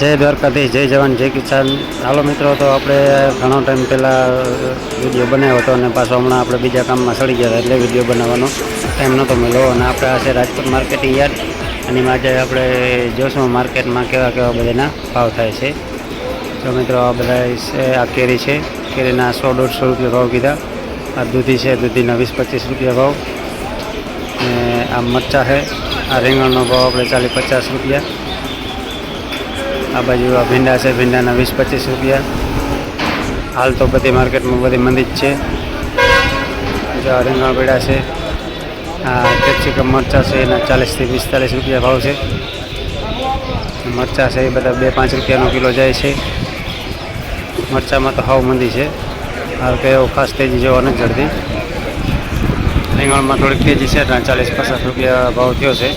જય દ્વારકાધીશ, જય જવાન, જય કિસાન. હાલો મિત્રો, તો આપણે ઘણો ટાઈમ પહેલાં વીડિયો બનાવ્યો હતો અને પાછો હમણાં આપણે બીજા કામમાં સડી ગયા એટલે વીડિયો બનાવવાનો ટાઈમ નહોતો મળ્યો. અને આપણે આ છે રાજકોટ માર્કેટિંગ યાર્ડ. એની આજે આપણે જોશું માર્કેટમાં કેવા કેવા બધાના ભાવ થાય છે. તો મિત્રો, આ બધા છે, આ કેરી છે. કેરીના સો દોઢસો રૂપિયા ભાવ કીધા. આ દૂધી છે, દૂધીના વીસ પચીસ રૂપિયા ભાવ. અને આ મરચાં છે. આ રીંગણનો ભાવ આપણે ચાલીસ પચાસ રૂપિયા. આ બાજુ આ ભીંડા છે, ભીંડાના વીસ પચીસ રૂપિયા. હાલ તો બધી માર્કેટમાં બધી મંદી જ છે. જો આ રીંગણ પીડા છે, આ કેપ્સિકમ મરચાં છે, એના ચાલીસથી પિસ્તાલીસ રૂપિયા ભાવ છે. મરચાં છે એ બધા બે પાંચ રૂપિયાનો કિલો જાય છે. મરચાંમાં તો હાવ મંદી છે. હાલ કે એવો ખાસ તેજી જોવા નથી જડતી રીંગણમાં થોડીક તેજી છે ત્રણ ચાલીસ પચાસ રૂપિયા ભાવ થયો છે.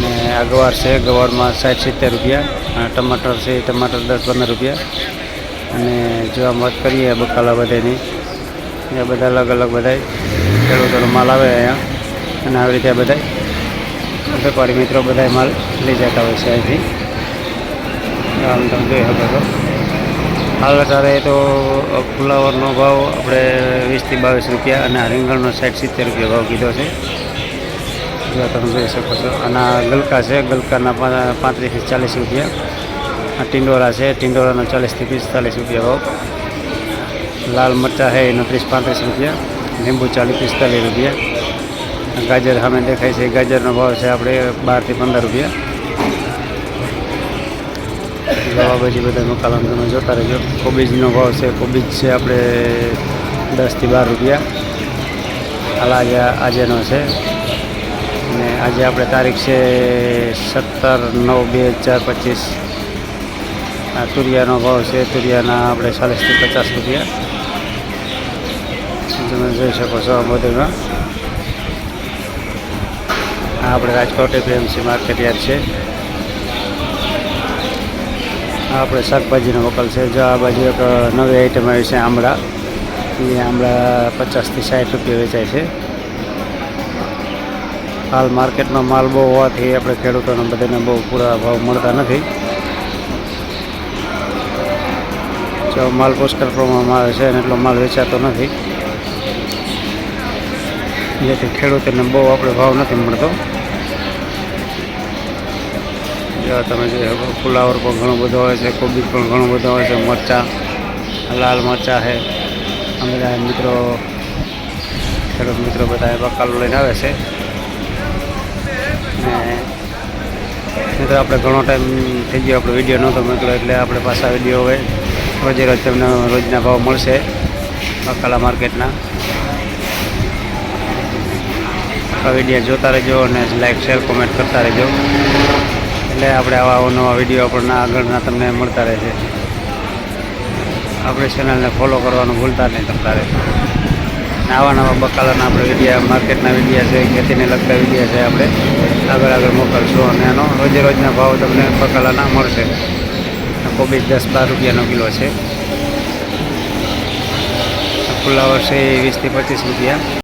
ને આ છે, ગવારમાં સાઠ સિત્તેર રૂપિયા, અને ટમાટર છે, ટમાટર દસ પંદર રૂપિયા. અને જો આમ વાત કરીએ બકાલા બધાની એ બધા અલગ અલગ બધા ખેડૂતોનો માલ આવે અહીંયા, અને આવી રીતે બધા વેપારી મિત્રો બધા માલ લઈ જતા હોય છે અહીંથી. આમ તમે જોઈ શકો છો. હાલ અત્યારે તો ફુલાવરનો ભાવ આપણે વીસથી બાવીસ રૂપિયા અને આ રીંગણનો સાઠ સિત્તેર રૂપિયા ભાવ કીધો છે. જો તમે જોઈ શકો છો. અને ગલકા છે, ગલકાના પાંત્રીસથી ચાલીસ રૂપિયા. આ ટિંડોરા છે, ટિંડોરાનો ચાલીસથી પિસ્તાલીસ રૂપિયા ભાવ. લાલ મરચાં છે, એનો ત્રીસ પાંત્રીસ રૂપિયા. લીંબુ ચાલીસ પિસ્તાલીસ રૂપિયા. ગાજર સામે દેખાય છે, ગાજરનો ભાવ છે આપણે બારથી પંદર રૂપિયા. જવા પછી બધા મકાલામાં તમે જોતા રહેજો. કોબીજનો ભાવ છે, કોબીજ છે આપણે દસથી બાર રૂપિયા. હાલ આજે આજેનો છે. અને આજે આપણે તારીખ છે સત્તર નવ બે હજાર પચીસ. આ તુરિયાનો ભાવ છે, તુરિયાના આપણે ચાલીસથી પચાસ રૂપિયા. તમે જોઈ શકો છો બધીમાં. આ આપણે રાજકોટ એપીએમસી માર્કેટ યાર્ડ છે. આપણે શાકભાજીનો વકલ છે. જો આ બાજુ એક નવી આઈટમ આવી છે, આમળા. એ આમળા પચાસથી સાઠ રૂપિયા વેચાય છે. હાલ માર્કેટમાં માલ બહુ હોવાથી આપણે ખેડૂતોને બધાને બહુ પૂરા ભાવ મળતા નથી. જો માલ પુષ્કળ પ્રમાણમાં આવે છે અને એટલો માલ વેચાતો નથી. જેથી ખેડૂતોને બહુ આપણે ભાવ નથી મળતો. જો તમે શકો ફુલાવર પણ ઘણો બધો હોય છે, કોબીજ પણ ઘણો બધો હોય છે, મરચાં, લાલ મરચાં છે. આ બધા મિત્રો, ખેડૂત મિત્રો બધા બકાલો લઈને આવે છે. ને મિત્રો, આપણે ઘણો ટાઈમ થઈ ગયો, આપણો વીડિયો નહોતો મોકલો એટલે આપણે પાછા વીડિયો હવે રોજે રોજ તમને રોજના ભાવ મળશે, બકાલા માર્કેટના. આ વીડિયો જોતા રહેજો અને લાઈક, શેર, કોમેન્ટ કરતા રહેજો. એટલે આપણે આવા નવા વીડિયો પણ આગળના તમને મળતા રહેશે. આપણે ચેનલને ફોલો કરવાનું ભૂલતા નહીં કરતા રહેશે આવા નવા બકાલાના આપણે વિડીયા માર્કેટના વિડીયા છે, ખેતીને લગતા વિડીયા છે આપણે. આગળ આગળ મોકલશું અને એનો રોજે રોજના ભાવ તમને બકાલાના મળશે. કોબીજ દસ બાર રૂપિયાનો કિલો છે. ફુલાવર છે વીસથી પચીસ રૂપિયા.